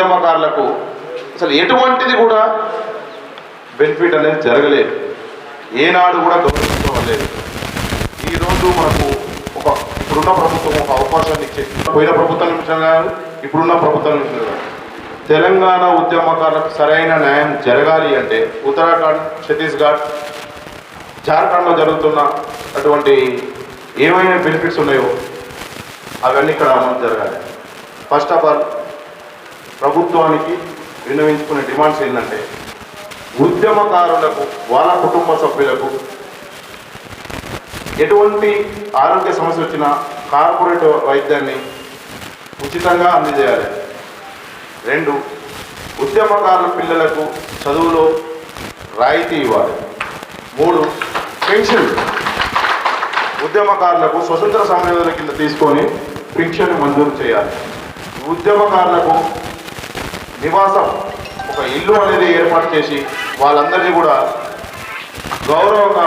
ఉద్యమకారులకు అసలు ఎటువంటిది కూడా బెనిఫిట్ అనేది జరగలేదు. ఏనాడు కూడా గౌరవించలేదు ఈరోజు మనకు ఒక ఇప్పుడున్న ప్రభుత్వం ఒక అవకాశాన్ని ఇచ్చేది పోయిన ప్రభుత్వం నుంచి ఇప్పుడున్న ప్రభుత్వం నుంచి తెలంగాణ ఉద్యమకారులకు సరైన న్యాయం జరగాలి అంటే ఉత్తరాఖండ్ ఛత్తీస్గఢ్ జార్ఖండ్లో జరుగుతున్న అటువంటి ఏమైనా బెనిఫిట్స్ ఉన్నాయో అవన్నీ ఇక్కడ అమలు జరగాలి. ఫస్ట్ ఆఫ్ ఆల్ ప్రభుత్వానికి విన్నవించుకునే డిమాండ్స్ ఏంటంటే ఉద్యమకారులకు వాళ్ళ కుటుంబ సభ్యులకు ఎటువంటి ఆరోగ్య సమస్య వచ్చినా కార్పొరేట్ వైద్యాన్ని ఉచితంగా అందజేయాలి. రెండు ఉద్యమకారుల పిల్లలకు చదువులో రాయితీ ఇవ్వాలి. మూడు పెన్షన్. ఉద్యమకారులకు స్వతంత్ర సమయంలో కింద తీసుకొని పెన్షన్ మంజూరు చేయాలి. ఉద్యమకారులకు నివాసం. ఒక ఇల్లు అనేది ఏర్పాటు చేసి వాళ్ళందరినీ కూడా గౌరవంగా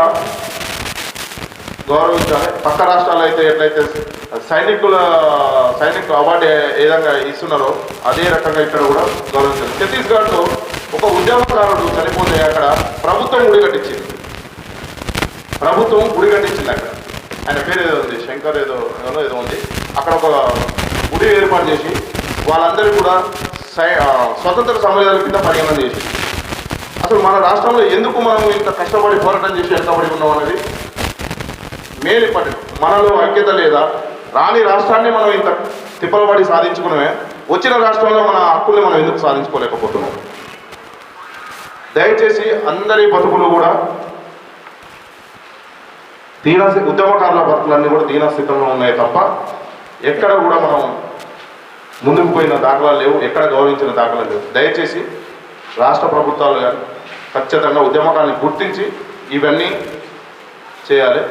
గౌరవించాలి. పక్క రాష్ట్రాలు అయితే ఎట్లయితే సైనికుల సైనిక అవార్డు ఏ విధంగా ఇస్తున్నారో అదే రకంగా ఇక్కడ కూడా గౌరవించాలి. ఛత్తీస్గఢ్లో ఒక ఉద్యమకారుడు చనిపోతే అక్కడ ప్రభుత్వం గుడి కట్టించింది. ప్రభుత్వం గుడి కట్టించింది అక్కడ. ఆయన పేరు ఏదో ఉంది శంకర్ ఏదో ఏదో ఏదో ఉంది. అక్కడ ఒక గుడి ఏర్పాటు చేసి వాళ్ళందరూ కూడా స్వతంత్ర సమరయోధుల కింద పరిగణన చేసి అసలు మన రాష్ట్రంలో ఎందుకు మనం ఇంత కష్టపడి పోరాటం చేసి వెనకబడి ఉన్నాం అనేది మేలు మనలో ఐక్యత లేదా? రాని రాష్ట్రాన్ని మనం ఇంత తిప్పలబడి సాధించుకునే వచ్చిన రాష్ట్రంలో మన హక్కుల్ని మనం ఎందుకు సాధించుకోలేకపోతున్నాం? దయచేసి అందరి బతుకులు కూడా దీన ఉద్యమకారుల బతుకులన్నీ కూడా దీనస్థితిలో ఉన్నాయి తప్ప ఎక్కడ కూడా మనం ముందుకు పోయిన దాఖలాలు లేవు ఎక్కడ గౌరవించిన దాఖలాలు లేవు. దయచేసి రాష్ట్ర ప్రభుత్వాలు కానీ ఖచ్చితంగా ఉద్యమకాన్ని గుర్తించి ఇవన్నీ చేయాలి.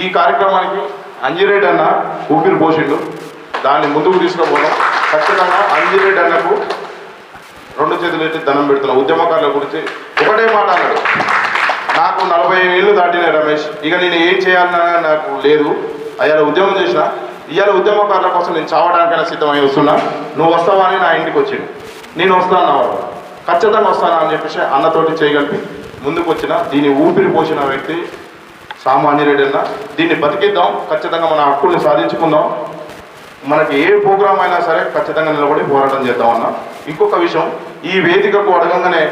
ఈ కార్యక్రమానికి అంజిరెడ్డి అన్న ఊపిరి పోసిండు దాన్ని ముందుకు తీసుకుపోవడం ఖచ్చితంగా అంజిరెడ్డి అన్నకు రెండు చేతులు ఎత్తి దండం పెడుతున్నా. ఉద్యమకారుల గురించి ఒకటే మాట అన్నాడు. నాకు నలభై ఏళ్ళు దాటిన రమేష్. ఇక నేను ఏం చేయాలన్నా నాకు లేదు. అయ్యాల ఉద్యమం చేసిన ఇవాళ ఉద్యమకారుల కోసం నేను చావడానికైనా సిద్ధమై వస్తున్నా. నువ్వు వస్తావా అని నా ఇంటికి వచ్చిండు. నేను వస్తాను అన్నవాడు ఖచ్చితంగా వస్తాను అని చెప్పేసి అన్నతోటి చేయగలిపి ముందుకు వచ్చిన. దీన్ని ఊపిరి పోసిన వ్యక్తి సామాన్యురెడ్డి అన్న దీన్ని బతికిద్దాం. ఖచ్చితంగా మన హక్కుల్ని సాధించుకుందాం. మనకి ఏ ప్రోగ్రామ్ అయినా సరే ఖచ్చితంగా నిలబడి పోరాటం చేద్దాం అన్న ఇంకొక విషయం ఈ వేదికకు అడగంగానే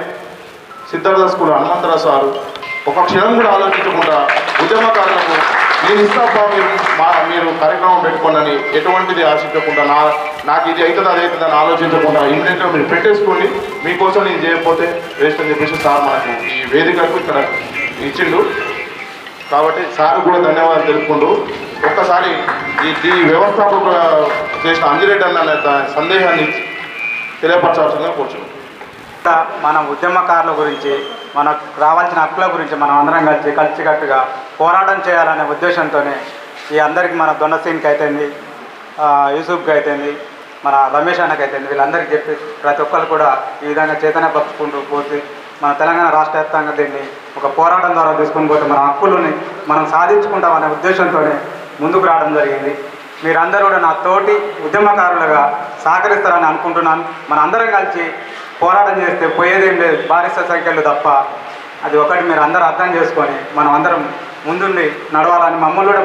సిద్ధార్థ స్కూల్ హనుమంతరావు సారు ఒక క్షణం కూడా ఆలోచించకుండా ఉద్యమకారులకు నేను ఇస్తాపా మీరు మా మీరు కార్యక్రమం పెట్టుకోండి ఎటువంటిది ఆశించకుండా నా నాకు ఇది అవుతుందా అది అవుతుందని ఆలోచించకుండా ఇమ్మీడియట్గా మీరు పెట్టేసుకోండి మీకోసం నేను చేయకపోతే వేస్ట్ అని చెప్పేసి సార్ మనకు ఈ వేదికకు ఇక్కడ ఇచ్చిండు. కాబట్టి సార్ కూడా ధన్యవాదాలు తెలుపుకుంటూ ఒక్కసారి ఈ ఈ వ్యవస్థాపక చేసిన అంజిరెడ్డి అన్న సందేహాన్ని తెలియపరచాల్సిందిగా కూర్చున్నాం. ఇంకా మన ఉద్యమకారుల గురించి మనకు రావాల్సిన హక్కుల గురించి మనం అందరం కలిసి కలిసికట్టుగా పోరాటం చేయాలనే ఉద్దేశంతోనే ఈ అందరికి మన దొండసీన్కి అయితేంది యూసుఫ్కి అయితేంది మన రమేష్ అన్నకి అయితేంది వీళ్ళందరికీ చెప్పి ప్రతి ఒక్కరు కూడా ఈ విధంగా చైతన్యపరుచుకుంటూ పోతే మన తెలంగాణ రాష్ట్ర వ్యాప్తంగా దీన్ని ఒక పోరాటం ద్వారా తీసుకొని పోతే మన హక్కులని మనం సాధించుకుంటామనే ఉద్దేశంతోనే ముందుకు రావడం జరిగింది. మీరందరూ కూడా నా తోటి ఉద్యమకారులుగా సహకరిస్తారని అనుకుంటున్నాను. మన అందరం కలిసి పోరాటం చేస్తే పోయేదేం లేదు. బారిస్త సంఖ్యలు తప్ప అది ఒకటి మీరు అందరూ అర్థం చేసుకొని మనం అందరం ముందుండి నడవాలని మమ్మల్ని కూడా